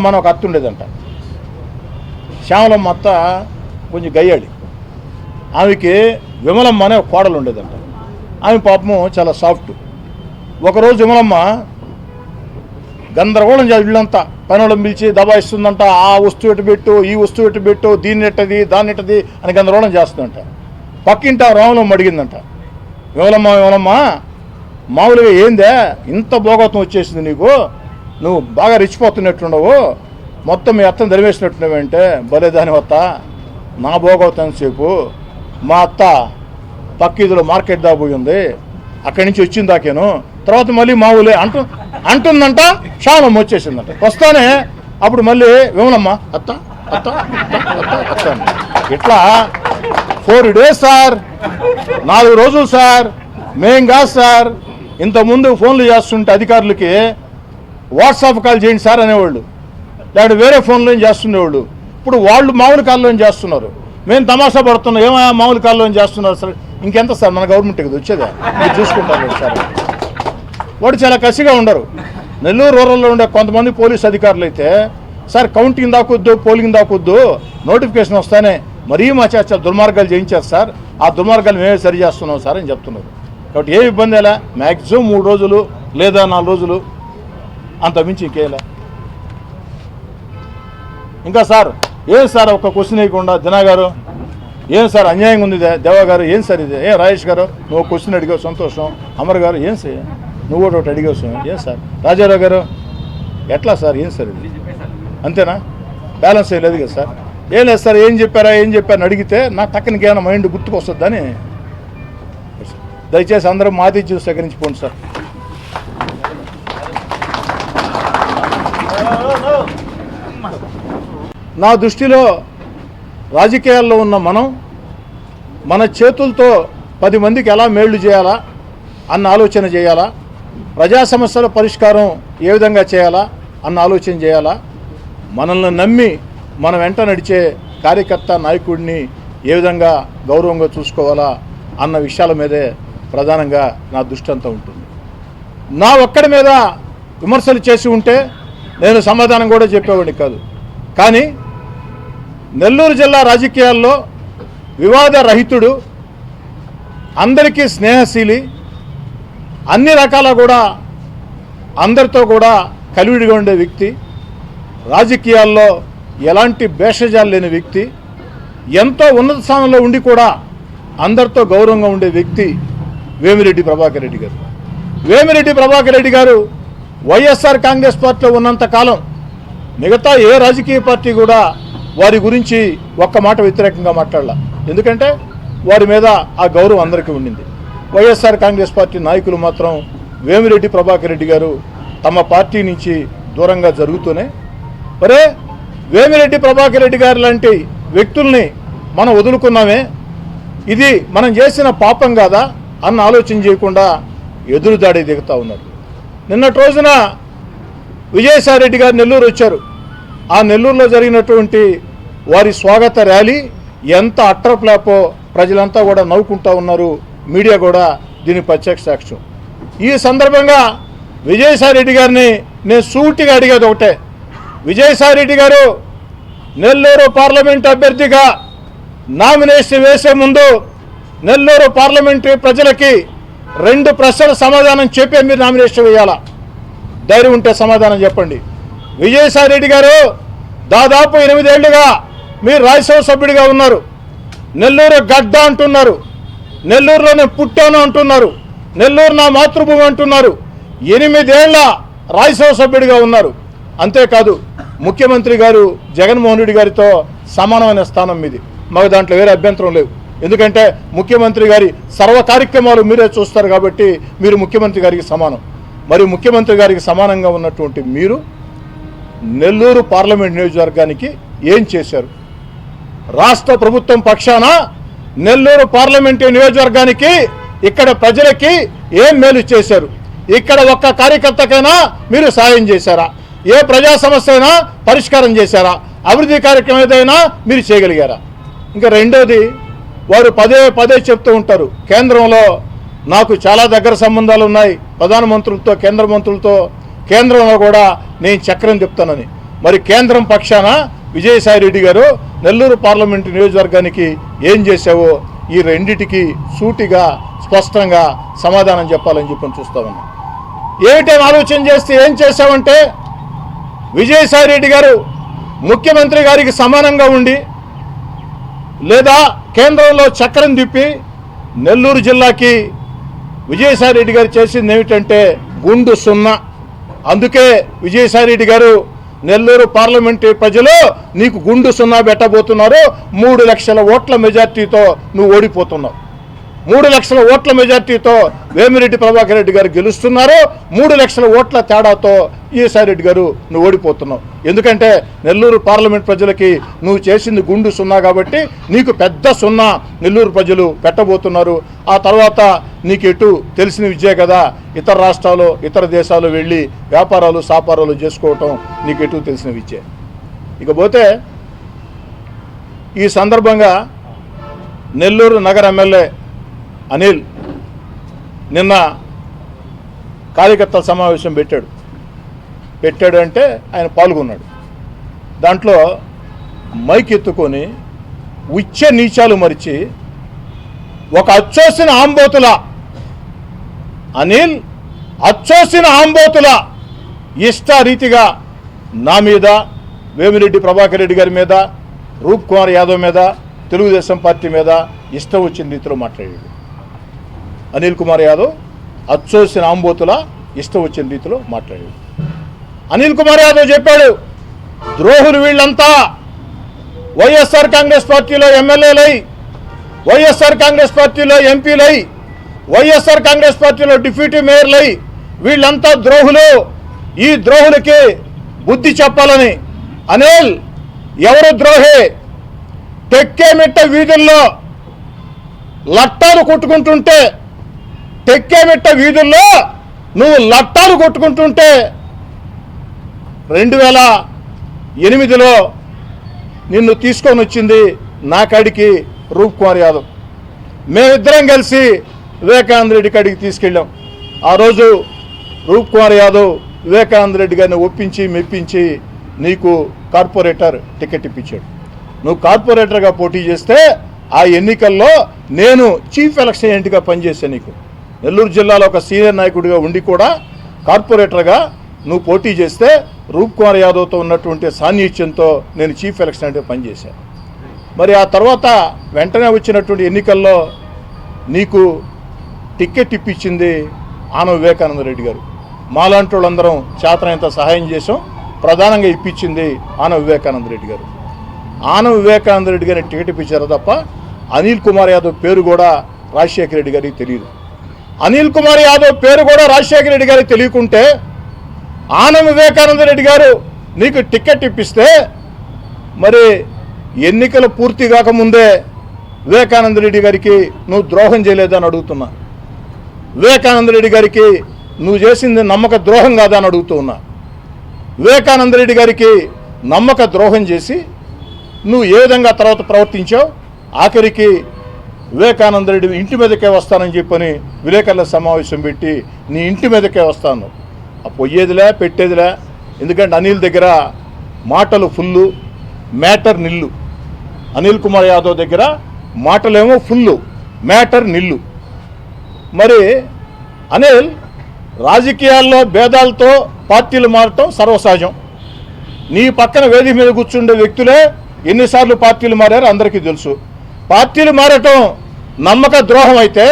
మన ఒక అత్త ఉండేదంట. శ్యామలమ్మ అత్త కొంచెం గయ్యాడి ఆమెకి విమలమ్మ అనే ఒక కోడలు ఉండేదంట. ఆమె పాపము చాలా సాఫ్ట్. ఒకరోజు విమలమ్మ గందరగోళం చేసి ఇళ్ళంతా పనులను పిలిచి దబాయిస్తుందంట ఆ వస్తువు ఎటు పెట్టు ఈ వస్తువు ఎటు పెట్టు దీన్ని ఎట్టది దాన్ని ఎట్టది అని గందరగోళం చేస్తుందంట. పక్కింట రామలమ్మ అడిగిందంట. విమలమ్మ విమలమ్మ మామూలుగా ఏందే? ఇంత భోగత్వం వచ్చేసింది నీకు? నువ్వు బాగా రెచ్చిపోతున్నట్టుండవు మొత్తం మీ అత్తను దరివేసినట్టున్నావంటే భలే దాని వత్త నా భోగవతం సేపు. మా అత్త పక్కీదులో మార్కెట్ దాకా ఉంది అక్కడి నుంచి వచ్చింది దాకేను. తర్వాత మళ్ళీ మా ఊలే అంటు అంటుందంట క్షామం వచ్చేసిందంట. వస్తానే అప్పుడు మళ్ళీ విమలమ్మ అత్త అత్త అత్త అత్త ఇట్లా ఫోర్ డేస్ సార్ నాలుగు రోజులు సార్ మేం కాదు సార్ ఇంతకుముందు ఫోన్లు చేస్తుంటే అధికారులకి వాట్సాప్ కాల్ చేయండి సార్ అనేవాళ్ళు. లేకపోతే వేరే ఫోన్లో చేస్తుండేవాళ్ళు. ఇప్పుడు వాళ్ళు మామూలు కాల్లో చేస్తున్నారు? మేము తమాషా పడుతున్నాం. ఏమో మామూలు కాల్లో చేస్తున్నారు సార్? ఇంకెంత సార్? మన గవర్నమెంట్ కదా వచ్చేదా? మీరు చూసుకుంటారు సార్. వాడు చాలా కసిగా ఉండరు. నెల్లూరు రూరల్లో ఉండే కొంతమంది పోలీస్ అధికారులు అయితే సార్ కౌంటింగ్ దాకొద్దు పోలింగ్ దాకొద్దు నోటిఫికేషన్ వస్తానే. మరీ మా చేత దుర్మార్గాలు చేయించారు సార్. ఆ దుర్మార్గాలు మేమే సరి చేస్తున్నాం సార్ అని చెప్తున్నారు. కాబట్టి ఏ ఇబ్బంది ఎలా మ్యాక్సిమం మూడు రోజులు లేదా నాలుగు రోజులు అంత మించి ఇంకేలా ఇంకా సార్ ఏం సార్ ఒక క్వశ్చన్ వేయకుండా దినా గారు? ఏం సార్ అన్యాయంగా ఉంది ఇదే దేవా గారు? ఏం సార్ ఇది? ఏ రాజేష్ గారు? నువ్వు క్వశ్చన్ అడిగావు సంతోషం. అమర్ గారు ఏం సార్ నువ్వు కూడా ఒకటి అడిగావు ఏం సార్? రాజారావు గారు? ఎట్లా సార్? ఏం సార్ ఇది? అంతేనా? బ్యాలెన్స్ అయ్యలేదు కదా సార్. ఏం లేదు సార్ ఏం చెప్పారా ఏం చెప్పారని అడిగితే నా టక్కనికి ఏమైనా మైండ్ గుర్తుకొస్తుందని దయచేసి అందరూ మాతి చూసి సేకరించిపోండి సార్. నా దృష్టిలో రాజకీయాల్లో ఉన్న మనం మన చేతులతో పది మందికి ఎలా మేళ్ళు చేయాలా అన్న ఆలోచన చేయాలా? ప్రజా సమస్యల పరిష్కారం ఏ విధంగా చేయాలా అన్న ఆలోచన చేయాలా? మనల్ని నమ్మి మన వెంట నడిచే కార్యకర్త నాయకుడిని ఏ విధంగా గౌరవంగా చూసుకోవాలా అన్న విషయాల మీదే ప్రధానంగా నా దృష్టి అంతా ఉంటుంది. నా ఒక్కడి మీద విమర్శలు చేసి ఉంటే నేను సమాధానం కూడా చెప్పేవాడిని కాదు. కానీ నెల్లూరు జిల్లా రాజకీయాల్లో వివాద రహితుడు అందరికీ స్నేహశీలి అన్ని రకాల కూడా అందరితో కూడా కలివిడిగా ఉండే వ్యక్తి రాజకీయాల్లో ఎలాంటి భేషజాలు లేని వ్యక్తి ఎంతో ఉన్నత స్థానంలో ఉండి కూడా అందరితో గౌరవంగా ఉండే వ్యక్తి వేమిరెడ్డి ప్రభాకర్ రెడ్డి గారు. వేమిరెడ్డి ప్రభాకర్ రెడ్డి గారు వైఎస్ఆర్ కాంగ్రెస్ పార్టీలో ఉన్నంత కాలం మిగతా ఏ రాజకీయ పార్టీ కూడా వారి గురించి ఒక్క మాట వ్యతిరేకంగా మాట్లాడాల. ఎందుకంటే వారి మీద ఆ గౌరవం అందరికీ ఉండింది. వైఎస్ఆర్ కాంగ్రెస్ పార్టీ నాయకులు మాత్రం వేమిరెడ్డి ప్రభాకర్ రెడ్డి గారు తమ పార్టీ నుంచి దూరంగా జరుగుతూనే మరే వేమిరెడ్డి ప్రభాకర్ రెడ్డి గారు లాంటి వ్యక్తుల్ని మనం వదులుకున్నామే ఇది మనం చేసిన పాపం కాదా అన్న ఆలోచన చేయకుండా ఎదురుదాడి దిగుతూ ఉన్నారు. నిన్నటి రోజున విజయసాయిరెడ్డి గారు నెల్లూరు వచ్చారు. ఆ నెల్లూరులో జరిగినటువంటి వారి స్వాగత ర్యాలీ ఎంత అట్టర్ప్లాపో ప్రజలంతా కూడా నవ్వుకుంటూ ఉన్నారు. మీడియా కూడా దీని ప్రత్యక్ష సాక్ష్యం ఈ సందర్భంగా విజయసాయిరెడ్డి గారిని నేను సూటిగా అడిగేది ఒకటే. విజయసాయిరెడ్డి గారు నెల్లూరు పార్లమెంట్ అభ్యర్థిగా నామినేషన్ వేసే ముందు నెల్లూరు పార్లమెంటరీ ప్రజలకి రెండు ప్రశ్నల సమాధానం చెప్పే మీరు నామినేషన్ వేయాలా? ధైర్యం ఉంటే సమాధానం చెప్పండి. విజయసాయి రెడ్డి గారు దాదాపు ఎనిమిదేళ్ళుగా మీరు రాజ్యసభ సభ్యుడిగా ఉన్నారు. నెల్లూరు గడ్డ అంటున్నారు. నెల్లూరులో నేను పుట్టాను అంటున్నారు. నెల్లూరు నా మాతృభూమి అంటున్నారు. ఎనిమిదేళ్ళ రాజ్యసభ సభ్యుడిగా ఉన్నారు. అంతేకాదు ముఖ్యమంత్రి గారు జగన్మోహన్ రెడ్డి గారితో సమానమైన స్థానం మీది. మాకు దాంట్లో వేరే అభ్యంతరం లేవు. ఎందుకంటే ముఖ్యమంత్రి గారి సర్వ కార్యక్రమాలు మీరే చూస్తారు కాబట్టి మీరు ముఖ్యమంత్రి గారికి సమానం. మరియు ముఖ్యమంత్రి గారికి సమానంగా ఉన్నటువంటి మీరు నెల్లూరు పార్లమెంట్ నియోజకవర్గానికి ఏం చేశారు? రాష్ట్ర ప్రభుత్వం పక్షాన నెల్లూరు పార్లమెంటు నియోజకవర్గానికి ఇక్కడ ప్రజలకి ఏం మేలు చేశారు? ఇక్కడ ఒక్క కార్యకర్తకైనా మీరు సాయం చేశారా? ఏ ప్రజా సమస్య అయినా పరిష్కారం చేశారా? అభివృద్ధి కార్యక్రమం ఏదైనా మీరు చేయగలిగారా? ఇంకా రెండోది వారు పదే పదే చెప్తూ ఉంటారు. కేంద్రంలో నాకు చాలా దగ్గర సంబంధాలు ఉన్నాయి. ప్రధానమంత్రులతో కేంద్ర మంత్రులతో కేంద్రంలో కూడా నేను చక్రం చెప్తానని మరి కేంద్రం పక్షాన విజయసాయి రెడ్డి గారు నెల్లూరు పార్లమెంటు నియోజకవర్గానికి ఏం చేశావో ఈ రెండిటికి సూటిగా స్పష్టంగా సమాధానం చెప్పాలని చెప్పి చూస్తా ఉన్నాం. ఏమిటని ఆలోచన చేస్తే ఏం చేశావంటే విజయసాయి రెడ్డి గారు ముఖ్యమంత్రి గారికి సమానంగా ఉండి లేదా కేంద్రంలో చక్రం తిప్పి నెల్లూరు జిల్లాకి విజయసాయి రెడ్డి గారు చేసింది ఏమిటంటే గుండు సున్నా. అందుకే విజయసాయి రెడ్డి గారు నెల్లూరు పార్లమెంటు ప్రజలు నీకు గుండు సున్నా పెట్టబోతున్నారు మూడు లక్షల ఓట్ల మెజార్టీతో నువ్వు ఓడిపోతున్నావు. మూడు లక్షల ఓట్ల మెజార్టీతో వేమిరెడ్డి ప్రభాకర్ రెడ్డి గారు గెలుస్తున్నారు. మూడు లక్షల ఓట్ల తేడాతో ఈసారి రెడ్డి గారు నువ్వు ఓడిపోతున్నావు. ఎందుకంటే నెల్లూరు పార్లమెంట్ ప్రజలకి నువ్వు చేసింది గుండు సున్నా కాబట్టి నీకు పెద్ద సున్నా నెల్లూరు ప్రజలు పెట్టబోతున్నారు. ఆ తర్వాత నీకు ఎటు తెలిసిన విద్యే కదా ఇతర రాష్ట్రాలు ఇతర దేశాలు వెళ్ళి వ్యాపారాలు సాపారాలు చేసుకోవటం నీకు ఎటు తెలిసిన విద్యే ఇకపోతే ఈ సందర్భంగా నెల్లూరు నగర ఎమ్మెల్యే అనిల్ నిన్న కార్యకర్తల సమావేశం పెట్టాడు. పెట్టాడు అంటే ఆయన పాల్గొన్నాడు. దాంట్లో మైక్ ఎత్తుకొని ఉచ్చ నీచాలు మరిచి ఒక అచ్చోసిన ఆంబోతుల అనిల్ అచ్చోసిన ఆంబోతుల ఇష్ట రీతిగా నా మీద వేమిరెడ్డి ప్రభాకర్ రెడ్డి గారి మీద రూప్ కుమార్ యాదవ్ మీద తెలుగుదేశం పార్టీ మీద ఇష్టం వచ్చిన రీతిలో మాట్లాడాడు అనిల్ కుమార్ యాదవ్ అచ్చోసిన ఆంబోతుల ఇష్టం వచ్చిన రీతిలో మాట్లాడాడు. అనిల్ కుమార్ యాదవ్ చెప్పాడు ద్రోహులు వీళ్ళంతా వైఎస్ఆర్ కాంగ్రెస్ పార్టీలో ఎమ్మెల్యేలై వైఎస్ఆర్ కాంగ్రెస్ పార్టీలో ఎంపీలై వైఎస్ఆర్ కాంగ్రెస్ పార్టీలో డిప్యూటీ మేయర్లై వీళ్ళంతా ద్రోహులు. ఈ ద్రోహులకి బుద్ధి చెప్పాలని అనిల్ ఎవరు ద్రోహి? టెక్కేమిట్ట వీధుల్లో లట్టాలు కొట్టుకుంటుంటే టెక్కేమిట్ట వీధుల్లో నువ్వు లట్టాలు కొట్టుకుంటుంటే రెండు వేల ఎనిమిదిలో నిన్ను తీసుకొని వచ్చింది నా కాడికి రూప్ కుమార్ యాదవ్. మేమిద్దరం కలిసి వివేకానంద రెడ్డి కాడికి తీసుకెళ్ళాం. ఆ రోజు రూప్ కుమార్ యాదవ్ వివేకానంద రెడ్డి గారిని ఒప్పించి మెప్పించి నీకు కార్పొరేటర్ టికెట్ ఇప్పించాడు. నువ్వు కార్పొరేటర్గా పోటీ చేస్తే ఆ ఎన్నికల్లో నేను చీఫ్ ఎలక్షన్ ఏంటిగా పనిచేశాను నీకు. నెల్లూరు జిల్లాలో ఒక సీనియర్ నాయకుడిగా ఉండి కూడా కార్పొరేటర్గా నువ్వు పోటీ చేస్తే రూప్ కుమార్ యాదవ్తో ఉన్నటువంటి సాన్నిహిత్యంతో నేను చీఫ్ ఎలక్షన్ అంటే పనిచేశాను. మరి ఆ తర్వాత వెంటనే వచ్చినటువంటి ఎన్నికల్లో నీకు టికెట్ ఇప్పించింది ఆన వివేకానంద రెడ్డి గారు. మాలాంటి వాళ్ళందరం చేతనంత సహాయం చేసాం ప్రధానంగా ఇప్పించింది ఆన వివేకానంద రెడ్డి గారు. ఆన వివేకానంద రెడ్డి గారిని టికెట్ ఇప్పించారు తప్ప అనిల్ కుమార్ యాదవ్ పేరు కూడా రాజశేఖర రెడ్డి గారికి తెలియదు. అనిల్ కుమార్ యాదవ్ పేరు కూడా రాజశేఖర రెడ్డి గారికి తెలియకుంటే ఆనం వివేకానంద రెడ్డి గారు నీకు టికెట్ ఇప్పిస్తే మరి ఎన్నికలు పూర్తి కాకముందే వివేకానంద రెడ్డి గారికి నువ్వు ద్రోహం చేయలేదని అడుగుతున్నా. వివేకానంద రెడ్డి గారికి నువ్వు చేసింది నమ్మక ద్రోహం కాదా అని అడుగుతూ ఉన్నా. వివేకానంద రెడ్డి గారికి నమ్మక ద్రోహం చేసి నువ్వు ఏ విధంగా తర్వాత ప్రవర్తించావు? ఆఖరికి వివేకానంద రెడ్డి ఇంటి మీదకే వస్తానని చెప్పని విలేకరుల సమావేశం పెట్టి నీ ఇంటి మీదకే వస్తాను. ఆ పొయ్యేదిలే పెట్టేదిలే. ఎందుకంటే అనిల్ దగ్గర మాటలు ఫుల్లు మ్యాటర్ నిల్లు. అనిల్ కుమార్ యాదవ్ దగ్గర మాటలేమో ఫుల్లు మ్యాటర్ నిల్లు. మరి అనిల్ రాజకీయాల్లో భేదాలతో పార్టీలు మారటం సర్వసహజం. నీ పక్కన వేదిక మీద కూర్చుండే వ్యక్తులే ఎన్నిసార్లు పార్టీలు మారారో అందరికీ తెలుసు. పార్టీలు మారటం నమ్మక ద్రోహం అయితే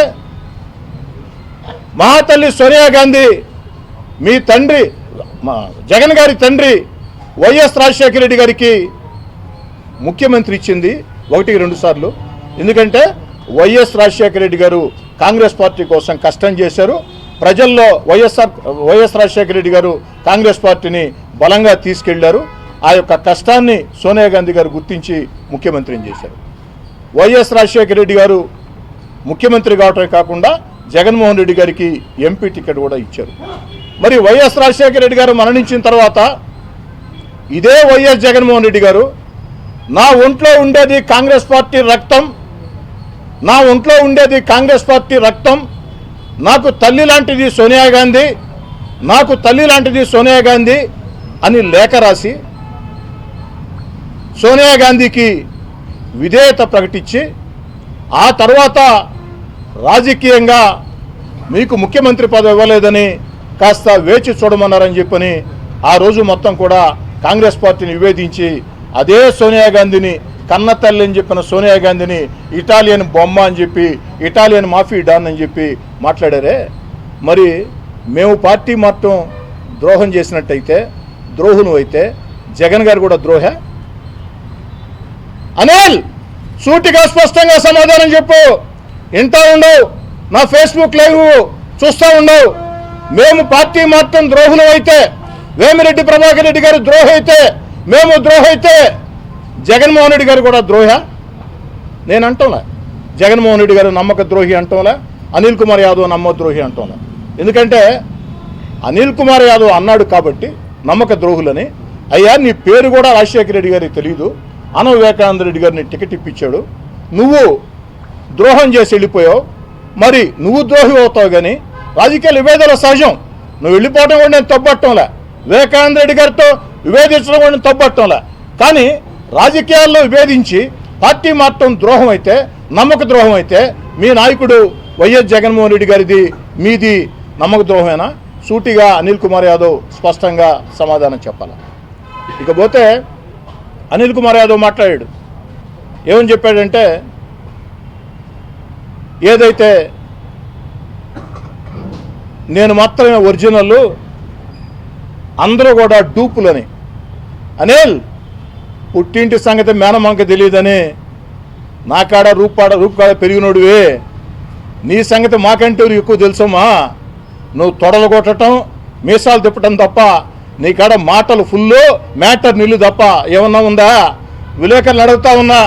మహాతల్లి సోనియా గాంధీ మీ తండ్రి మా జగన్ గారి తండ్రి వైఎస్ రాజశేఖర రెడ్డి గారికి ముఖ్యమంత్రి ఇచ్చింది ఒకటికి రెండు సార్లు. ఎందుకంటే వైఎస్ రాజశేఖర రెడ్డి గారు కాంగ్రెస్ పార్టీ కోసం కష్టం చేశారు. ప్రజల్లో వైఎస్ఆర్ వైఎస్ రాజశేఖర రెడ్డి గారు కాంగ్రెస్ పార్టీని బలంగా తీసుకెళ్ళారు. ఆ యొక్క కష్టాన్ని సోనియా గాంధీ గారు గుర్తించి ముఖ్యమంత్రిని చేశారు. వైఎస్ రాజశేఖర రెడ్డి గారు ముఖ్యమంత్రి కావటమే కాకుండా జగన్మోహన్ రెడ్డి గారికి ఎంపీ టికెట్ కూడా ఇచ్చారు. మరి వైఎస్ రాజశేఖర రెడ్డి గారు మరణించిన తర్వాత ఇదే వైఎస్ జగన్మోహన్ రెడ్డి గారు నా ఒంట్లో ఉండేది కాంగ్రెస్ పార్టీ రక్తం నా ఒంట్లో ఉండేది కాంగ్రెస్ పార్టీ రక్తం నాకు తల్లి లాంటిది సోనియా గాంధీ నాకు తల్లి లాంటిది సోనియా గాంధీ అని లేఖ రాసి సోనియా గాంధీకి విధేయత ప్రకటించి ఆ తర్వాత రాజకీయంగా మీకు ముఖ్యమంత్రి పదవి ఇవ్వలేదని కాస్త వేచి చూడమన్నారని చెప్పని ఆ రోజు మొత్తం కూడా కాంగ్రెస్ పార్టీని నివేదించి అదే సోనియా గాంధీని కన్న తల్లి అని చెప్పిన సోనియా గాంధీని ఇటాలియన్ బొమ్మ అని చెప్పి ఇటాలియన్ మాఫీ డాన్ అని చెప్పి మాట్లాడారే. మరి మేము పార్టీ మొత్తం ద్రోహం చేసినట్టయితే ద్రోహులు అయితే జగన్ గారు కూడా ద్రోహ? అనిల్! సూటిగా స్పష్టంగా సమాధానం చెప్పు. వింటా ఉండవు. నా ఫేస్బుక్ లైవ్ చూస్తూ ఉండవు. మేము పార్టీ మొత్తం ద్రోహులు అయితే వేమిరెడ్డి ప్రభాకర్ రెడ్డి గారు ద్రోహ అయితే మేము ద్రోహ అయితే జగన్మోహన్ రెడ్డి గారు కూడా ద్రోహ? నేను అంటంలే. జగన్మోహన్ రెడ్డి గారు నమ్మక ద్రోహి అంటంలే. అనిల్ కుమార్ యాదవ్ నమ్మ ద్రోహి అంటంలే. ఎందుకంటే అనిల్ కుమార్ యాదవ్ అన్నాడు కాబట్టి నమ్మక ద్రోహులని. అయ్యా నీ పేరు కూడా రాజశేఖర రెడ్డి గారికి తెలియదు అన వివేకానంద రెడ్డి గారిని టికెట్ ఇప్పించాడు. నువ్వు ద్రోహం చేసి వెళ్ళిపోయావు. మరి నువ్వు ద్రోహి అవుతావు కానీ రాజకీయ విభేదాలు సహజం. నువ్వు వెళ్ళిపోవడం కూడా నేను తప్పట్టంలే వివేకానంద రెడ్డి గారితో విభేదించడం కూడా నేను తప్పట్టంలే కానీ రాజకీయాల్లో విభేదించి పార్టీ మాత్రం ద్రోహం అయితే నమ్మక ద్రోహం అయితే మీ నాయకుడు వైఎస్ జగన్మోహన్ రెడ్డి గారిది మీది నమ్మక ద్రోహమేనా? సూటిగా అనిల్ కుమార్ యాదవ్ స్పష్టంగా సమాధానం చెప్పాలి? ఇకపోతే అనిల్ కుమార్ యాదవ్ మాట్లాడాడు. ఏమని చెప్పాడంటే ఏదైతే నేను మాత్రమే ఒరిజినల్ అందరూ కూడా డూపులని. అనిల్ పుట్టింటి సంగతి మేనమాంక తెలియదని నాకాడ రూపాడ రూపకాడ పెరిగినోడివే. నీ సంగతి మాకంటే ఎక్కువ తెలుసమ్మా. నువ్వు తొడలు కొట్టడం మీసాలు తిప్పటం తప్ప నీ కాడ మాటలు ఫుల్ మ్యాటర్ నిల్లు తప్ప ఏమన్నా ఉందా? విలేకరులు అడుగుతా ఉన్నా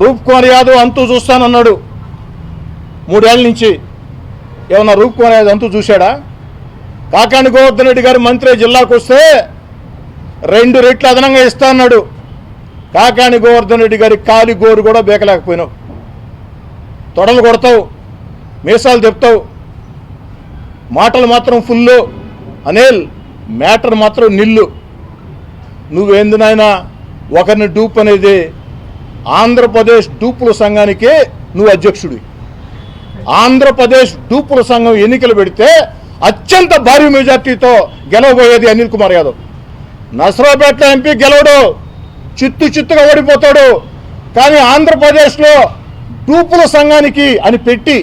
రూప్ కుమార్ యాదవ్ అంతూ చూస్తానన్నాడు. మూడేళ్ళ నుంచి. ఏమన్నా రూప్ కుమార్ యాదవ్ అంతూ చూశాడా? కాకాని గోవర్ధన్ రెడ్డి గారు మంత్రి జిల్లాకు వస్తే రెండు రెట్లు అదనంగా ఇస్తా అన్నాడు. కాకాని గోవర్ధన్ రెడ్డి గారి కాలి గోరు కూడా బేకలేకపోయినావు. తొడలు కొడతావు మీసాలు తెప్తావు మాటలు మాత్రం ఫుల్లు. అనిల్ మ్యాటర్ మాత్రం నిల్లు. నువ్వేంది నాయనా? ఒకరిని డూప్ అనేది ఆంధ్రప్రదేశ్ డూపుల సంఘానికి నువ్వు అధ్యక్షుడి ఆంధ్రప్రదేశ్ డూపుల సంఘం ఎన్నికలు పెడితే అత్యంత భారీ మెజార్టీతో గెలవబోయేది అనిల్ కుమార్ యాదవ్. నసరాపేట ఎంపీ గెలవడు. చిత్తు చిత్తుగా ఓడిపోతాడు. కానీ ఆంధ్రప్రదేశ్లో డూపుల సంఘానికి అని పెట్టి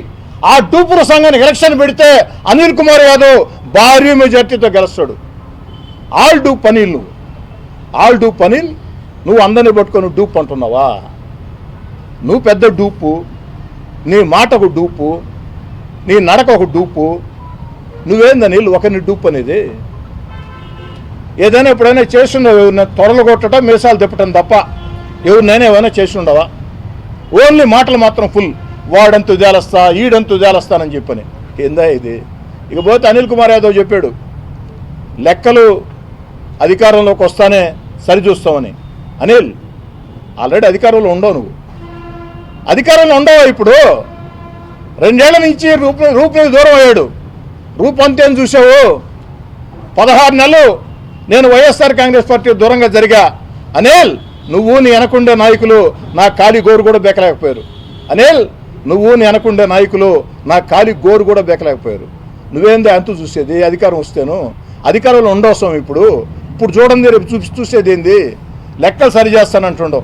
ఆ డూపుల సంఘానికి ఎలక్షన్ పెడితే అనిల్ కుమార్ యాదవ్ భారీ మెజార్టీతో గెలుస్తాడు. ఆల్ డూ పనీల్ నువ్వు. ఆల్ డూ పనీల్ నువ్వు అందరిని పట్టుకొని డూప్ అంటున్నావా? నువ్వు పెద్ద డూపు నీ మాట ఒక డూపు నీ నడక ఒక డూపు నువ్వేందని ఒకరిని డూప్ అనేది? ఏదైనా ఎప్పుడైనా చేస్తుండవు ఎవరిని కొట్టడం మీసాలు తిప్పటం తప్ప ఎవరినైనా ఏమైనా చేస్తుండవా ఓన్లీ మాటలు మాత్రం ఫుల్. వాడంతు జాలస్తా ఈడంతు జాలస్తానని చెప్పని. ఏందా ఇది? ఇకపోతే అనిల్ కుమార్ యాదవ్ చెప్పాడు లెక్కలు అధికారంలోకి వస్తానే సరిచూస్తామని అనిల్ ఆల్రెడీ అధికారంలో ఉండవు నువ్వు. అధికారంలో ఉండవా ఇప్పుడు? రెండేళ్ళ నుంచి రూప రూపు దూరం అయ్యాడు రూపంతేం చూసావు పదహారు నెలలు నేను వైఎస్ఆర్ కాంగ్రెస్ పార్టీ దూరంగా జరిగా. అనిల్ నువ్వు నీ వెనకుండే నాయకులు నా కాలి గోరు కూడా బెక్కలేకపోయారు అనిల్ నువ్వు నీ వెనకుండే నాయకులు నా కాలి గోరు కూడా బెక్కలేకపోయారు నువ్వేందే అంతు చూసేది? అధికారం వస్తేను. అధికారంలో ఉండవసం ఇప్పుడు. ఇప్పుడు చూడండి రేపు చూపి చూసేది ఏంది లెక్కలు సరి చేస్తానంటుండవు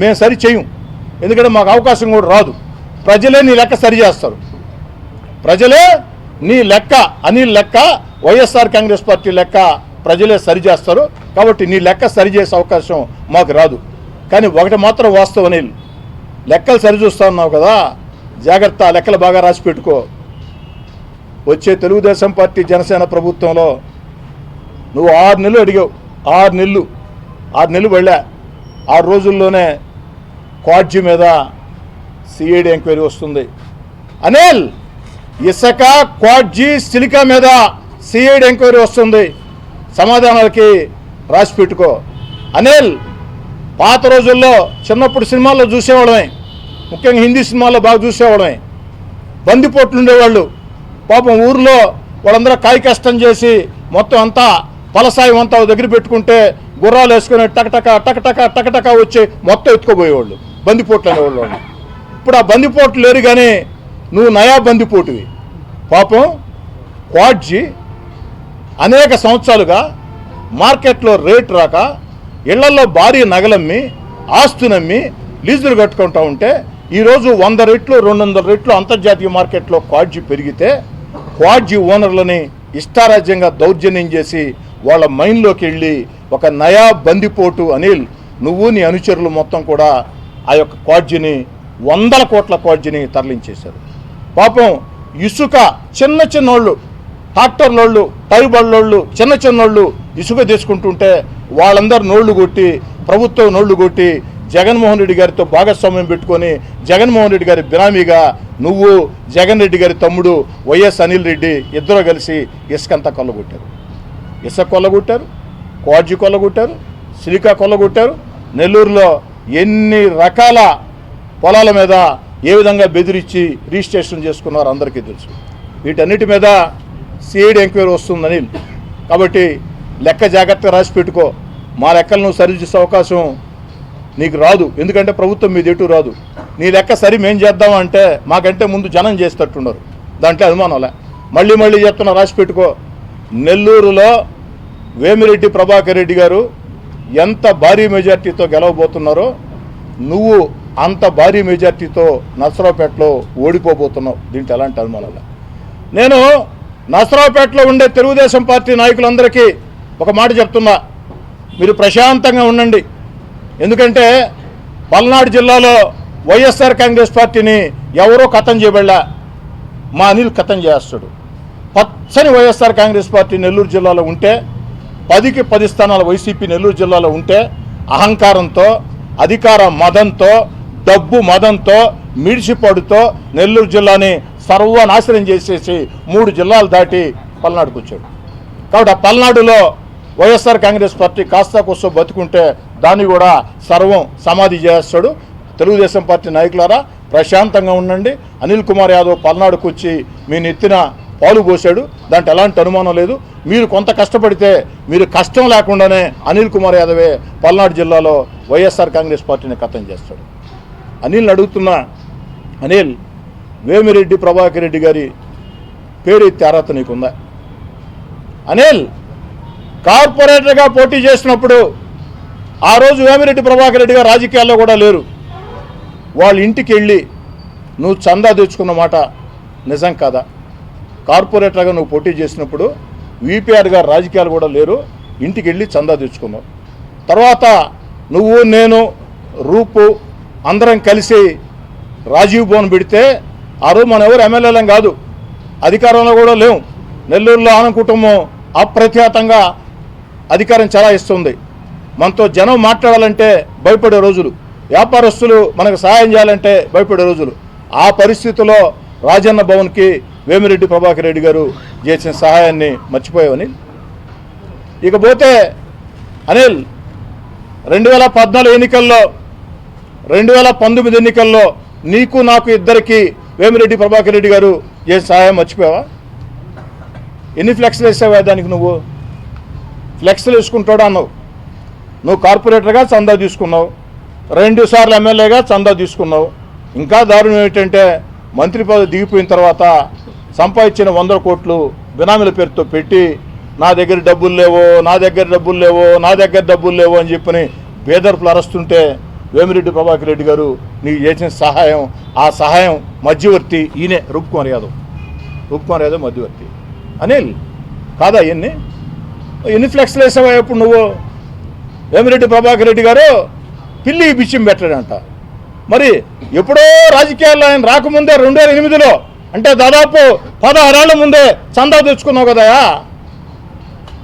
మేము సరి చేయం. ఎందుకంటే మాకు అవకాశం కూడా రాదు. ప్రజలే నీ లెక్క సరి చేస్తారు. ప్రజలే నీ లెక్క అనిల్ లెక్క వైఎస్ఆర్ కాంగ్రెస్ పార్టీ లెక్క ప్రజలే సరి చేస్తారు. కాబట్టి నీ లెక్క సరి చేసే అవకాశం మాకు రాదు. కానీ ఒకటి మాత్రం వాస్తవం అనిల్. లెక్కలు సరి చూస్తా ఉన్నావు కదా? జాగ్రత్త లెక్కలు బాగా రాసి పెట్టుకో. వచ్చే తెలుగుదేశం పార్టీ జనసేన ప్రభుత్వంలో నువ్వు ఆరు నెలలు అడిగావు. ఆరు నెలలు. ఆరు నెలలు వెళ్ళా. ఆరు రోజుల్లోనే క్వాడ్జీ మీద సిఐడి ఎంక్వైరీ వస్తుంది. అనిల్ ఇసక క్వాడ్జీ సిలికా మీద సిఐడి ఎంక్వైరీ వస్తుంది. సమాధానాలకి రాసి పెట్టుకో. అనిల్ పాత రోజుల్లో చిన్నప్పుడు సినిమాల్లో చూసేవాళ్ళమే. ముఖ్యంగా హిందీ సినిమాల్లో బాగా చూసేవాళ్ళమే. బందిపోట్లు ఉండేవాళ్ళు పాపం ఊర్లో వాళ్ళందరూ కాయ కష్టం చేసి మొత్తం అంతా పలసాయం అంతా దగ్గర పెట్టుకుంటే గుర్రాలు వేసుకుని టకటక టకటక టకటక వచ్చి మొత్తం ఎత్తుకుపోయేవాళ్ళు బందిపోట్లు అనేవాళ్ళు వాళ్ళు. ఇప్పుడు ఆ బందిపోట్లు లేరు కానీ నువ్వు నయా బందిపోటువి పాపం క్వాడ్జీ అనేక సంవత్సరాలుగా మార్కెట్లో రేట్ రాక ఇళ్ళలో భారీ నగలమ్మి ఆస్తునమ్మి లీజులు కట్టుకుంటా ఉంటే ఈరోజు వంద రెట్లు రెండు వందల రెట్లు అంతర్జాతీయ మార్కెట్లో క్వాడ్జీ పెరిగితే క్వాడ్జీ ఓనర్లని ఇష్టారాజ్యంగా దౌర్జన్యం చేసి వాళ్ళ మైండ్లోకి వెళ్ళి ఒక నయా బందిపోటు అనిల్ నువ్వు నీ అనుచరులు మొత్తం కూడా ఆ యొక్క క్వాడ్జీని వందల కోట్ల క్వాడ్జీని తరలించేశారు. పాపం ఇసుక చిన్న చిన్నోళ్ళు ట్రాక్టర్లోళ్ళు టైబళ్ళోళ్ళు చిన్న చిన్నోళ్ళు ఇసుక తీసుకుంటుంటే వాళ్ళందరూ నోళ్ళు కొట్టి ప్రభుత్వం నోళ్ళు కొట్టి జగన్మోహన్ రెడ్డి గారితో భాగస్వామ్యం పెట్టుకొని జగన్మోహన్ రెడ్డి గారి బినామీగా నువ్వు జగన్ రెడ్డి గారి తమ్ముడు వైఎస్ అనిల్ రెడ్డి ఇద్దరు కలిసి ఇసుకంతా కొల్లగొట్టారు ఇసుక కొల్లగొట్టారు కోజీ కొల్లగొట్టారు సిలికా కొల్లగొట్టారు. నెల్లూరులో ఎన్ని రకాల పొలాల మీద ఏ విధంగా బెదిరించి రిజిస్ట్రేషన్ చేసుకున్నారో అందరికీ తెలుసు. వీటన్నిటి మీద సీడ్ ఎంక్వైరీ వస్తుందని. కాబట్టి లెక్క జాగ్రత్తగా రాసి పెట్టుకో. మా లెక్కలు నువ్వు సరిచేసే అవకాశం నీకు రాదు. ఎందుకంటే ప్రభుత్వం మీద ఎటు రాదు. నీ లెక్క సరి మేం చేద్దామంటే మాకంటే ముందు జనం చేసేటట్టున్నారు. దాంట్లో అనుమానంలే మళ్ళీ మళ్ళీ చెప్తున్నా రాసి పెట్టుకో. నెల్లూరులో వేమిరెడ్డి ప్రభాకర్ రెడ్డి గారు ఎంత భారీ మెజార్టీతో గెలవబోతున్నారో నువ్వు అంత భారీ మెజార్టీతో నసరావుపేటలో ఓడిపోబోతున్నావు. దీంట్లో ఎలాంటి అనుమానాలే? నేను నసరావుపేటలో ఉండే తెలుగుదేశం పార్టీ నాయకులందరికీ ఒక మాట చెప్తున్నా. మీరు ప్రశాంతంగా ఉండండి. ఎందుకంటే పల్నాడు జిల్లాలో వైఎస్ఆర్ కాంగ్రెస్ పార్టీని ఎవరో కథం చేయబడలా. మా అనిల్ కథం చేస్తాడు. పచ్చని వైఎస్ఆర్ కాంగ్రెస్ పార్టీ నెల్లూరు జిల్లాలో ఉంటే పదికి పది స్థానాల వైసీపీ నెల్లూరు జిల్లాలో ఉంటే అహంకారంతో అధికార మదంతో డబ్బు మదంతో మిడిసిపాడుతో నెల్లూరు జిల్లాని సర్వనాశనం చేసేసి మూడు జిల్లాలు దాటి పల్నాడుకు వచ్చాడు. కాబట్టి ఆ పల్నాడులో వైఎస్ఆర్ కాంగ్రెస్ పార్టీ కాస్తా కోసం బతుకుంటే దాన్ని కూడా సర్వం సమాధి చేస్తాడు. తెలుగుదేశం పార్టీ నాయకులారా ప్రశాంతంగా ఉండండి. అనిల్ కుమార్ యాదవ్ పల్నాడుకు వచ్చి మీ నెత్తిన పాలు పోశాడు. దాంట్లో ఎలాంటి అనుమానం లేదు. మీరు కొంత కష్టపడితే మీరు కష్టం లేకుండానే అనిల్ కుమార్ యాదవే పల్నాడు జిల్లాలో వైఎస్ఆర్ కాంగ్రెస్ పార్టీని కథం చేస్తాడు. అనిల్ని అడుగుతున్న అనిల్ వేమిరెడ్డి ప్రభాకర్ రెడ్డి గారి పేరు ఎత్తి అర్హత నీకుందా? అనిల్ కార్పొరేటర్గా పోటీ చేసినప్పుడు ఆ రోజు వేమిరెడ్డి ప్రభాకర్ రెడ్డి గారు రాజకీయాల్లో కూడా లేరు. వాళ్ళ ఇంటికి వెళ్ళి నువ్వు చందా తెచ్చుకున్న మాట నిజం కాదా? కార్పొరేటర్గా నువ్వు పోటీ చేసినప్పుడు వీపీఆర్ గారు రాజకీయాలు కూడా లేరు. ఇంటికి వెళ్ళి చందా తెచ్చుకున్నావు. తర్వాత నువ్వు నేను రూపు అందరం కలిసి రాజీవ్ భవన్ పెడితే ఆ రోజు మన ఎవరు ఎమ్మెల్యేలం కాదు. అధికారంలో కూడా లేవు. నెల్లూరులో ఆనం కుటుంబం అప్రఖ్యాతంగా అధికారం చెలాయిస్తుంది. మనతో జనం మాట్లాడాలంటే భయపడే రోజులు. వ్యాపారస్తులు మనకు సహాయం చేయాలంటే భయపడే రోజులు. ఆ పరిస్థితిలో రాజన్న భవన్కి వేమిరెడ్డి ప్రభాకర్ రెడ్డి గారు చేసిన సహాయాన్ని మర్చిపోయావని. ఇకపోతే అనిల్ రెండు వేల పద్నాలుగు ఎన్నికల్లో రెండు వేల పంతొమ్మిది ఎన్నికల్లో నీకు నాకు ఇద్దరికి వేమిరెడ్డి ప్రభాకర్ రెడ్డి గారు చేసిన సహాయం మర్చిపోయావా? ఎన్ని ఫ్లెక్స్లు వేసావా దానికి నువ్వు? ఫ్లెక్స్లు వేసుకుంటాడు అన్నావు. నువ్వు కార్పొరేటర్గా చందా తీసుకున్నావు. రెండు సార్లు ఎమ్మెల్యేగా చందా తీసుకున్నావు. ఇంకా దారుణం ఏంటంటే మంత్రి పదవి దిగిపోయిన తర్వాత సంపాదించిన వందల కోట్లు బినామీల పేరుతో పెట్టి నా దగ్గర డబ్బులు లేవో నా దగ్గర డబ్బులు లేవో నా దగ్గర డబ్బులు లేవో అని చెప్పని బేదర్పులు అరస్తుంటే వేమిరెడ్డి ప్రభాకర్ రెడ్డి గారు నీకు చేసిన సహాయం ఆ సహాయం మధ్యవర్తి ఈయనే రూప్కుమార్ యాదవ్. రూప్కుమార్ యాదవ్ మధ్యవర్తి. అనిల్ కాదా ఇవన్నీ ఎన్ని ఫ్లెక్స్లు వేసావా ఎప్పుడు నువ్వు? వేమిరెడ్డి ప్రభాకర్ రెడ్డి గారు పిల్లి బిచ్చం పెట్టాడంట. మరి ఎప్పుడో రాజకీయాల్లో ఆయన రాకముందే రెండు వేల ఎనిమిదిలో అంటే దాదాపు పదహారేళ్ళ ముందే చందా తెచ్చుకున్నావు కదయా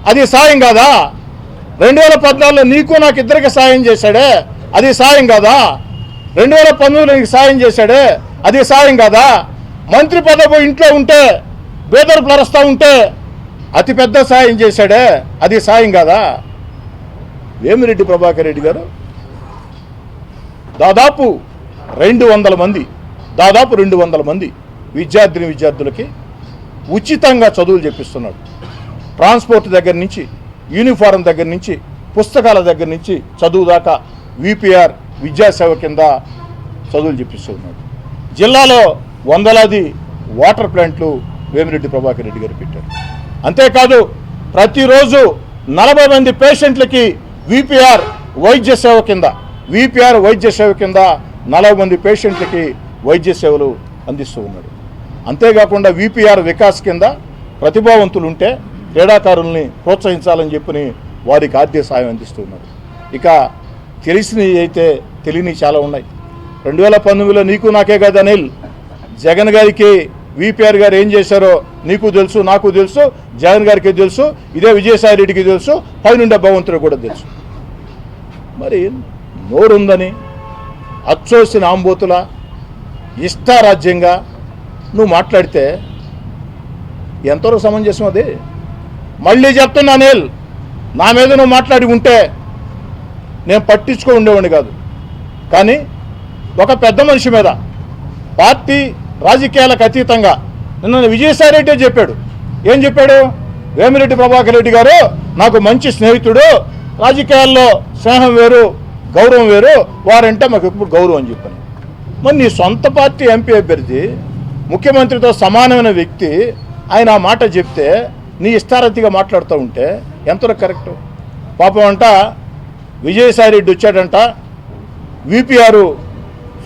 అది సాయం కాదా? రెండు వేల పద్నాలుగులో నీకు నాకు ఇద్దరికి సాయం చేశాడే అది సాయం కాదా? రెండు వేల పంతొమ్మిదిలో నీకు సాయం చేశాడే అది సాయం కాదా? మంత్రి పదవి ఇంట్లో ఉంటే బేదరుపులు అరుస్తూ ఉంటే అతిపెద్ద సాయం చేశాడే అది సాయం కాదా? వేమిరెడ్డి ప్రభాకర్ రెడ్డి గారు దాదాపు రెండు వందల మంది దాదాపు రెండు వందల మంది విద్యార్థిని విద్యార్థులకి ఉచితంగా చదువులు చెప్పిస్తున్నాడు. ట్రాన్స్పోర్ట్ దగ్గర నుంచి యూనిఫారం దగ్గర నుంచి పుస్తకాల దగ్గర నుంచి చదువు దాకా విపిఆర్ విద్యాసేవ కింద చదువులు చెప్పిస్తున్నాడు. జిల్లాలో వందలాది వాటర్ ప్లాంట్లు వేమిరెడ్డి ప్రభాకర్ రెడ్డి గారు పెట్టారు. అంతేకాదు ప్రతిరోజు నలభై మంది పేషెంట్లకి విపిఆర్ వైద్య సేవ కింద విపిఆర్ వైద్య సేవ కింద నలభై మంది పేషెంట్లకి వైద్య సేవలు అందిస్తూ ఉన్నాడు. అంతేకాకుండా విపిఆర్ వికాస్ కింద ప్రతిభావంతులు ఉంటే క్రీడాకారుల్ని ప్రోత్సహించాలని చెప్పని వారికి ఆర్థిక సాయం అందిస్తున్నారు. ఇక తెలిసినవి అయితే తెలియనివి చాలా ఉన్నాయి. రెండు వేల పంతొమ్మిదిలో నీకు నాకే కదా అనిల్. జగన్ గారికి విపిఆర్ గారు ఏం చేశారో నీకు తెలుసు నాకు తెలుసు జగన్ గారికి తెలుసు ఇదే విజయసాయి రెడ్డికి తెలుసు పైనుండే భగవంతుడు కూడా తెలుసు. మరి నోరుందని అచ్చోసిన ఆంబోతుల ఇష్టారాజ్యంగా నువ్వు మాట్లాడితే ఎంతవరకు సమంజసం అది? మళ్ళీ చెప్తున్నా నేల్ నా మీద నువ్వు మాట్లాడి ఉంటే నేను పట్టించుకో ఉండేవాడిని కాదు. కానీ ఒక పెద్ద మనిషి మీద పార్టీ రాజకీయాలకు అతీతంగా నిన్న విజయసాయిరెడ్డి చెప్పాడు. ఏం చెప్పాడు? వేమిరెడ్డి ప్రభాకర్ రెడ్డి గారు నాకు మంచి స్నేహితుడు రాజకీయాల్లో స్నేహం వేరు గౌరవం వేరు వారంటే మాకు ఎప్పుడు గౌరవం అని చెప్పాను. మరి నీ సొంత పార్టీ ఎంపీ అభ్యర్థి ముఖ్యమంత్రితో సమానమైన వ్యక్తి ఆయన ఆ మాట చెప్తే నీ ఇష్టారతిగా మాట్లాడుతూ ఉంటే ఎంతలో కరెక్ట్? పాపం అంట విజయసాయి రెడ్డి వచ్చాడంట విపిఆర్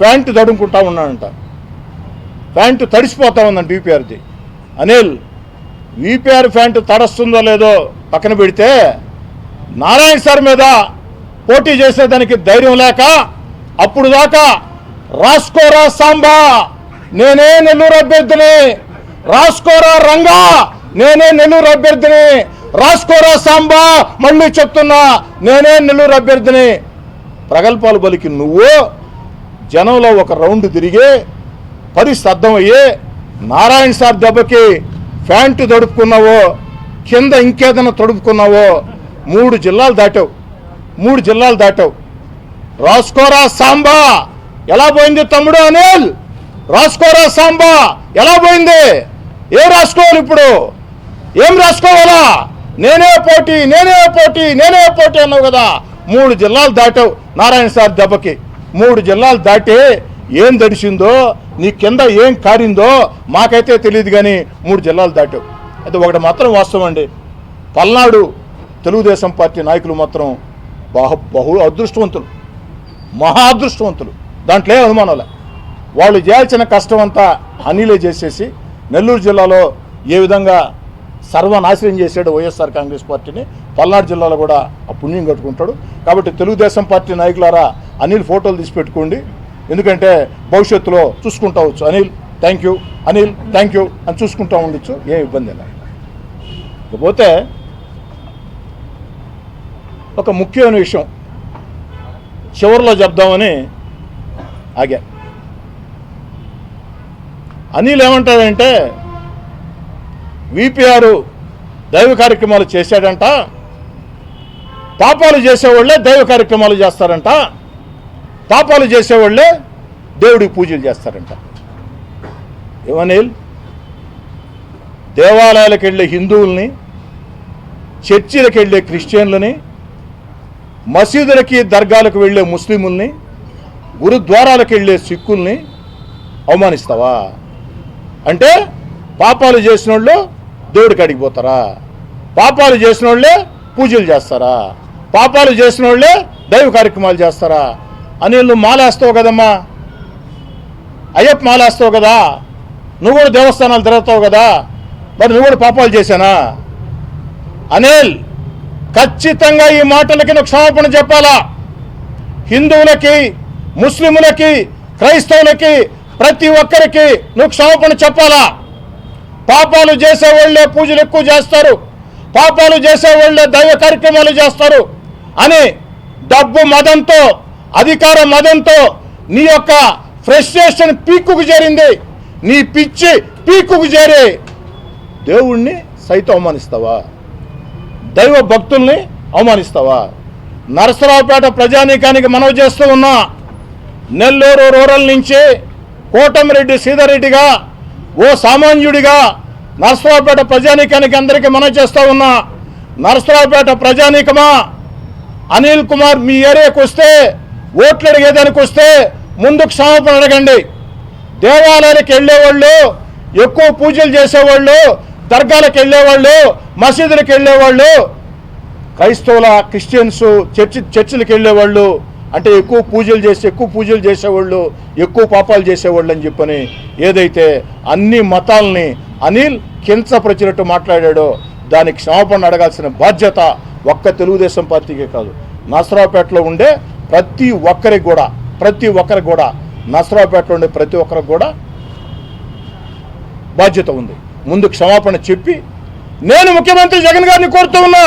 ప్యాంటు తడుముకుంటా ఉన్నాడంట. ప్యాంటు తడిసిపోతా ఉందంట విపిఆర్ది అనిల్ విపిఆర్ ప్యాంటు తడస్తుందో లేదో పక్కన పెడితే నారాయణ సార్ మీద పోటీ చేసేదానికి ధైర్యం లేక అప్పుడు దాకా రాసుకోరా సాంబా! నేనే నెల్లూరు అభ్యర్థిని. రాసుకోరా రంగా. నేనే నెల్లూరు అభ్యర్థిని. రాసుకోరా సాంబా. మళ్ళీ చెప్తున్నా నేనే నెల్లూరు అభ్యర్థిని. ప్రగల్భాలు బలికి నువ్వు జనంలో ఒక రౌండ్ తిరిగి పరిస్థితి అర్థమయ్యే నారాయణ సార్ దెబ్బకి ప్యాంటు తడుపుకున్నావో కింద ఇంకేదైనా తడుపుకున్నావో మూడు జిల్లాలు దాటావు. మూడు జిల్లాలు దాటావు. రాసుకోరా సాంబా. ఎలా పోయింది తమ్ముడు అనిల్? రాసుకోరా సాంబా! ఎలా పోయింది? ఏం రాసుకోవాలి ఇప్పుడు? ఏం రాసుకోవాలా? నేనే పోటీ నేనే పోటీ నేనే పోటీ అన్నావు కదా. మూడు జిల్లాలు దాటావు నారాయణ సార్ దెబ్బకి. మూడు జిల్లాలు దాటి ఏం దడిచిందో నీ కింద ఏం కారిందో మాకైతే తెలియదు కానీ మూడు జిల్లాలు దాటావు. అయితే ఒకటి మాత్రం వాస్తవం అండి. పల్నాడు తెలుగుదేశం పార్టీ నాయకులు మాత్రం బహు బహు అదృష్టవంతులు. మహా అదృష్టవంతులు. దాంట్లో ఏ అనుమానాలే వాళ్ళు చేయాల్సిన కష్టం అంతా అనిలే చేసేసి నెల్లూరు జిల్లాలో ఏ విధంగా సర్వనాశనం చేశాడు వైఎస్ఆర్ కాంగ్రెస్ పార్టీని పల్నాడు జిల్లాలో కూడా ఆ పుణ్యం కట్టుకుంటాడు. కాబట్టి తెలుగుదేశం పార్టీ నాయకులారా అనిల్ ఫోటోలు తీసి పెట్టుకోండి. ఎందుకంటే భవిష్యత్తులో చూసుకుంటావచ్చు Anil thank you Anil thank you అని చూసుకుంటా ఉండొచ్చు. ఏం ఇబ్బంది లేదు. ఇకపోతే ఒక ముఖ్యమైన విషయం చివరిలో చెప్దామని ఆగా. అనిల్ ఏమంటాడంటే విపిఆర్ దైవ కార్యక్రమాలు చేశాడంట పాపాలు చేసేవాళ్ళే దైవ కార్యక్రమాలు చేస్తారంట పాపాలు చేసేవాళ్ళే దేవుడికి పూజలు చేస్తారంట. ఏమనిల్ దేవాలయాలకు వెళ్ళే హిందువుల్ని చర్చిలకు వెళ్ళే క్రిస్టియన్లని మసీదులకి దర్గాలకు వెళ్ళే ముస్లిముల్ని గురుద్వారాలకు వెళ్ళే సిక్కుల్ని అవమానిస్తావా? అంటే పాపాలు చేసిన వాళ్ళు దేవుడికి అడిగిపోతారా పాపాలు చేసిన వాళ్ళే పూజలు చేస్తారా? పాపాలు చేసిన వాళ్ళే దైవ కార్యక్రమాలు చేస్తారా? అని నువ్వు మాలేస్తావు కదమ్మా? అయ్యప్ప మాలేస్తావు కదా? నువ్వు కూడా దేవస్థానాలు తిరుగుతావు కదా? మరి నువ్వు కూడా పాపాలు చేశానా? అనిల్ ఖచ్చితంగా ఈ మాటలకి నువ్వు క్షమాపణ చెప్పాలా? హిందువులకి ముస్లిములకి క్రైస్తవులకి ప్రతి ఒక్కరికి నువ్వు క్షమాపణ చెప్పాలా? పాపాలు చేసేవాళ్ళే పూజలు ఎక్కువ చేస్తారు. పాపాలు చేసేవాళ్ళే దైవ కార్యక్రమాలు చేస్తారు అని డబ్బు మదంతో అధికార మదంతో నీ యొక్క ఫ్రస్ట్రేషన్ పీక్కుకు చేరింది. నీ పిచ్చి పీక్కుకు చేరి దేవుణ్ణి సైతం అవమానిస్తావా? దైవ భక్తుల్ని అవమానిస్తావా? నరసరావుపేట ప్రజానీకానికి మనవి చేస్తూ ఉన్నా నెల్లూరు రూరల్ నుంచి కోటమిరెడ్డి సీతారెడ్డిగా ఓ సామాన్యుడిగా నరసరావుపేట ప్రజానీకానికి అందరికీ మనం చేస్తూ ఉన్నా. నరసరావుపేట ప్రజానీకమా? అనిల్ కుమార్ మీ ఏరియాకు వస్తే ఓట్లు అడిగేదానికి వస్తే ముందుకు క్షమాపణ అడగండి. దేవాలయాలకు వెళ్ళేవాళ్ళు ఎక్కువ పూజలు చేసేవాళ్ళు దర్గాలకు వెళ్ళేవాళ్ళు మసీదులకు వెళ్ళేవాళ్ళు క్రైస్తవుల క్రిస్టియన్స్ చర్చి చర్చిలకు వెళ్ళేవాళ్ళు అంటే ఎక్కువ పూజలు చేసి ఎక్కువ పూజలు చేసేవాళ్ళు ఎక్కువ పాపాలు చేసేవాళ్ళు అని చెప్పని ఏదైతే అన్ని మతాలని అనిల్ కించపరిచినట్టు మాట్లాడాడో దానికి క్షమాపణ అడగాల్సిన బాధ్యత ఒక్క తెలుగుదేశం పార్టీకే కాదు. నసరావుపేటలో ఉండే ప్రతి ఒక్కరికి కూడా ప్రతి ఒక్కరికి కూడా నసరావుపేటలో ఉండే ప్రతి ఒక్కరికి కూడా బాధ్యత ఉంది. ముందు క్షమాపణ చెప్పి నేను ముఖ్యమంత్రి జగన్ గారిని కోరుతూ ఉన్నా.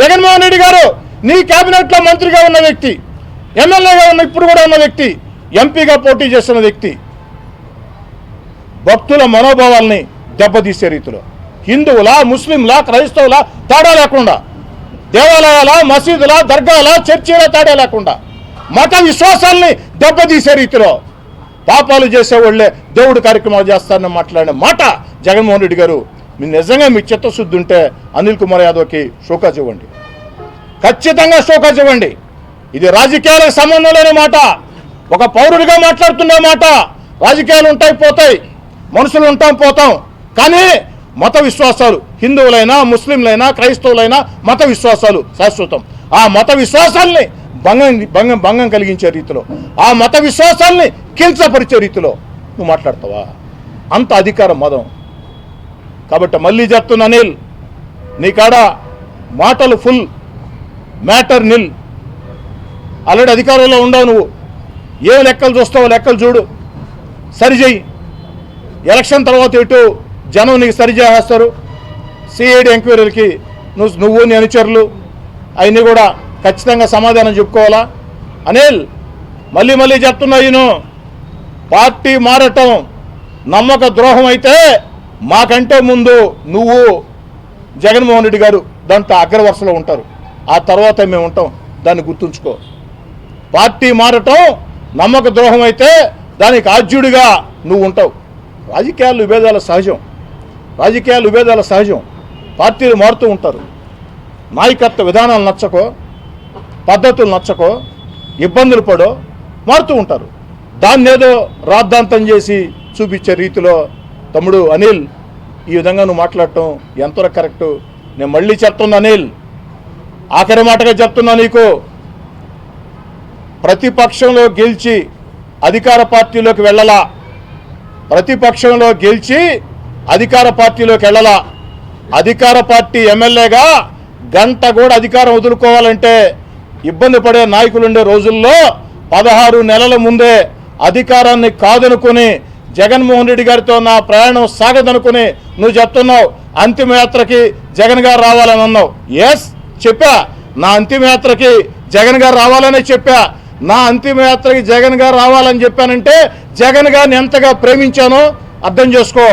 జగన్మోహన్ రెడ్డి గారు నీ కేబినెట్లో మంత్రిగా ఉన్న వ్యక్తి. ఎమ్మెల్యేగా ఉన్న ఇప్పుడు కూడా ఉన్న వ్యక్తి ఎంపీగా పోటీ చేస్తున్న వ్యక్తి భక్తుల మనోభావాల్ని దెబ్బతీసే రీతిలో. హిందువులా ముస్లింలా క్రైస్తవులా తేడా లేకుండా దేవాలయాల మసీదుల దర్గాల చర్చిల తేడా లేకుండా మత విశ్వాసాల్ని దెబ్బతీసే రీతిలో పాపాలు చేసేవాళ్ళే దేవుడు కార్యక్రమాలు చేస్తారని మాట్లాడిన మాట జగన్మోహన్ రెడ్డి గారు మీ నిజంగా మీ చిత్తశుద్ధి ఉంటే అనిల్ కుమార్ యాదవ్కి షోకాజ్ ఇవ్వండి. ఖచ్చితంగా షోకాజ్ ఇవ్వండి. ఇది రాజకీయాలకు సంబంధం లేని మాట. ఒక పౌరుడిగా మాట్లాడుతున్న మాట. రాజకీయాలు ఉంటాయి పోతాయి. మనుషులు ఉంటాం పోతాం. కానీ మత విశ్వాసాలు హిందువులైనా ముస్లింలైనా క్రైస్తవులైనా మత విశ్వాసాలు శాశ్వతం. ఆ మత విశ్వాసాల్ని భంగం భంగం భంగం కలిగించే రీతిలో ఆ మత విశ్వాసాల్ని కించపరిచే రీతిలో నువ్వు మాట్లాడతావా? అంత అధికారం మదం. కాబట్టి మళ్ళీ చెప్తున్నా అనిల్ నీ కాడ మాటలు ఫుల్ మ్యాటర్ నిల్. ఆల్రెడీ అధికారంలో ఉండవు నువ్వు. ఏ లెక్కలు చూస్తావో లెక్కలు చూడు. సరిచేయి ఎలక్షన్ తర్వాత ఇటు జనం నీకు సరిచేస్తారు సిఐడి ఎంక్వైరీలకి నువ్వు నువ్వు నీ అనుచరులు అవన్నీ కూడా ఖచ్చితంగా సమాధానం చెప్పుకోవాలా? అనిల్ మళ్ళీ మళ్ళీ చెప్తున్నా ఈయన. పార్టీ మారటం నమ్మక ద్రోహం అయితే మాకంటే ముందు నువ్వు జగన్మోహన్ రెడ్డి గారు దాంట్లో అగ్రవరుసలో ఉంటారు. ఆ తర్వాత మేము ఉంటాం. దాన్ని గుర్తుంచుకో. పార్టీ మారటం నమ్మక ద్రోహం అయితే దానికి ఆద్యుడిగా నువ్వు ఉంటావు. రాజకీయాలు విభేదాల సహజం. రాజకీయాలు విభేదాల సహజం. పార్టీలు మారుతూ ఉంటారు. నాయకత్వ విధానాలు నచ్చకో పద్ధతులు నచ్చకో ఇబ్బందులు పడో మారుతూ ఉంటారు. దాన్ని ఏదో రాద్ధాంతం చేసి చూపించే రీతిలో తమ్ముడు అనిల్ ఈ విధంగా నువ్వు మాట్లాడటం ఎంతలో కరెక్టు? నేను మళ్ళీ చెప్తున్నా అనిల్. ఆఖరి మాటగా చెప్తున్నా నీకు. ప్రతిపక్షంలో గెలిచి అధికార పార్టీలోకి వెళ్ళలా? ప్రతిపక్షంలో గెలిచి అధికార పార్టీలోకి వెళ్ళలా? అధికార పార్టీ ఎమ్మెల్యేగా గంట కూడా అధికారం వదులుకోవాలంటే ఇబ్బంది పడే నాయకులు ఉండే రోజుల్లో పదహారు నెలల ముందే అధికారాన్ని కాదనుకుని జగన్మోహన్ రెడ్డి గారితో నా ప్రయాణం సాగదనుకుని నువ్వు చెప్తున్నావు అంతిమయాత్రకి జగన్ గారు రావాలని అన్నావు. ఎస్ చెప్పా. నా అంతిమయాత్రకి జగన్ గారు రావాలనే చెప్పా. నా అంతిమయాత్రకి జగన్ గారు రావాలని చెప్పానంటే జగన్ గారిని ఎంతగా ప్రేమించానో అర్థం చేసుకో.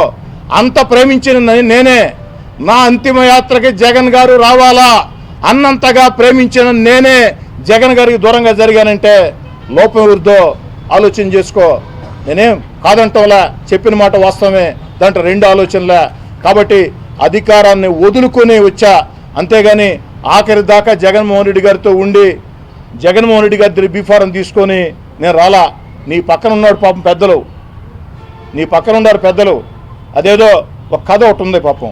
అంత ప్రేమించిన నేనే. నా అంతిమయాత్రకి జగన్ గారు రావాలా అన్నంతగా ప్రేమించిన నేనే జగన్ గారికి దూరంగా జరిగానంటే లోపం వృద్ధో ఆలోచన చేసుకో. నేనేం కాదంటంలా. చెప్పిన మాట వాస్తవమే. దాంట్లో రెండు ఆలోచనలే. కాబట్టి అధికారాన్ని వదులుకొని వచ్చా అంతేగాని ఆఖరి దాకా జగన్మోహన్ రెడ్డి గారితో ఉండి జగన్మోహన్ రెడ్డి గారి దగ్గర బీఫారం తీసుకొని నేను రాలా. నీ పక్కన ఉన్నాడు పాపం పెద్దలు. నీ పక్కన ఉన్నారు పెద్దలు. అదేదో ఒక కథ ఒకటి ఉంది పాపం.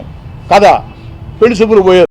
కథ. పెళ్ళి చూపులు పోయారు.